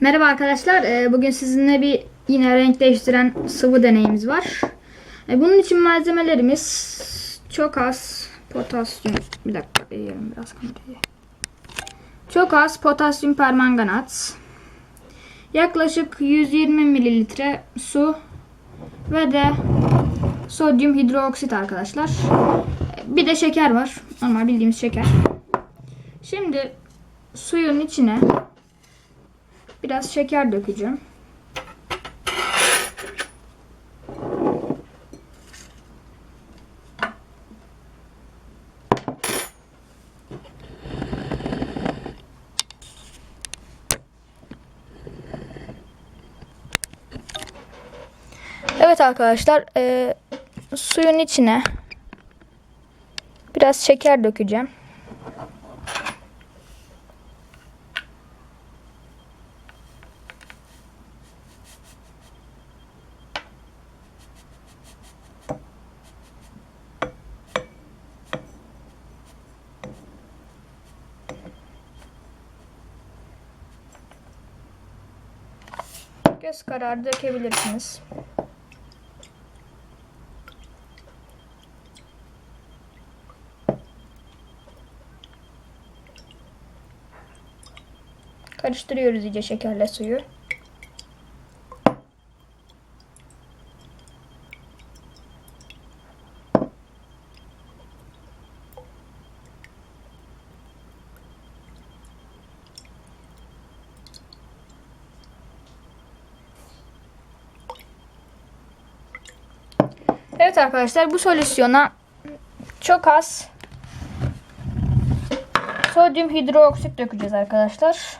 Merhaba arkadaşlar. Ee, Bugün sizinle bir yine renk değiştiren sıvı deneyimiz var. Ee, Bunun için malzemelerimiz çok az potasyum. Bir dakika yiyelim biraz kamerayı. Çok az potasyum permanganat. Yaklaşık 120 mililitre su ve de sodyum hidroksit arkadaşlar. Ee, Bir de şeker var. Normal bildiğimiz şeker. Şimdi suyun içine Biraz şeker dökeceğim. Evet arkadaşlar, e, suyun içine biraz şeker dökeceğim. Göz kararı dökebilirsiniz. Karıştırıyoruz iyice şekerle suyu. Evet arkadaşlar bu solüsyona çok az sodyum hidroksit dökeceğiz arkadaşlar.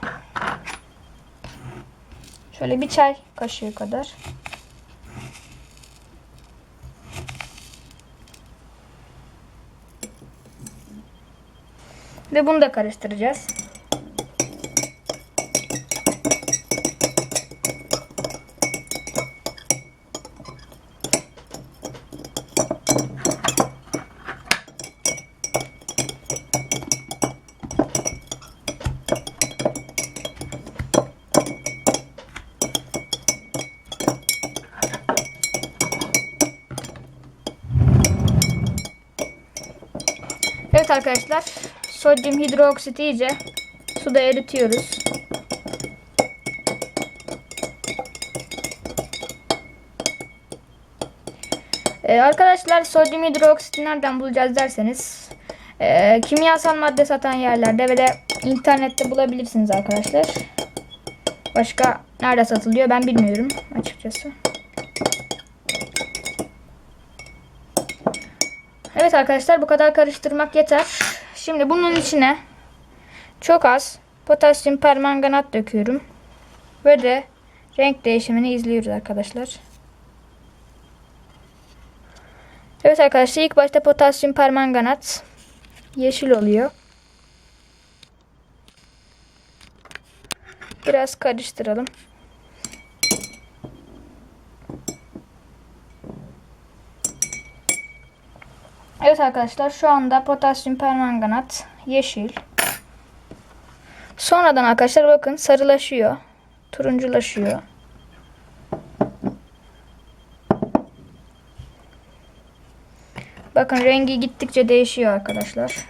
Şöyle bir çay kaşığı kadar. Ve bunu da karıştıracağız. Evet arkadaşlar sodyum hidroksit iyice suda eritiyoruz. Ee, arkadaşlar sodyum hidroksiti nereden bulacağız derseniz e, kimyasal madde satan yerlerde ve de internette bulabilirsiniz arkadaşlar. Başka nerede satılıyor ben bilmiyorum açıkçası. Evet arkadaşlar bu kadar karıştırmak yeter. Şimdi bunun içine çok az potasyum permanganat döküyorum. Ve de renk değişimini izliyoruz arkadaşlar. Evet arkadaşlar ilk başta potasyum permanganat yeşil oluyor. Biraz karıştıralım. Evet arkadaşlar şu anda potasyum permanganat yeşil. Sonradan arkadaşlar bakın sarılaşıyor. Turunculaşıyor. Bakın rengi gittikçe değişiyor arkadaşlar.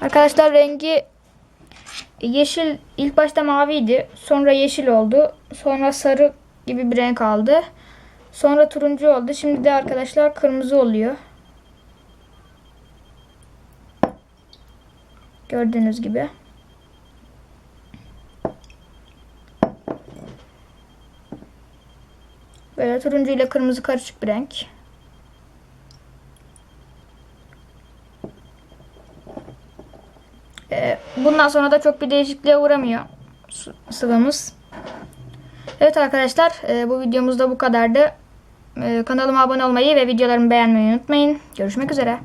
Arkadaşlar rengi yeşil ilk başta maviydi. Sonra yeşil oldu. Sonra sarı gibi bir renk aldı. Sonra turuncu oldu. Şimdi de arkadaşlar kırmızı oluyor. Gördüğünüz gibi. Böyle turuncu ile kırmızı karışık bir renk. Ee, bundan sonra da çok bir değişikliğe uğramıyor sıvımız. Evet arkadaşlar e, bu videomuz da bu kadardı. E, kanalıma abone olmayı ve videolarımı beğenmeyi unutmayın. Görüşmek üzere.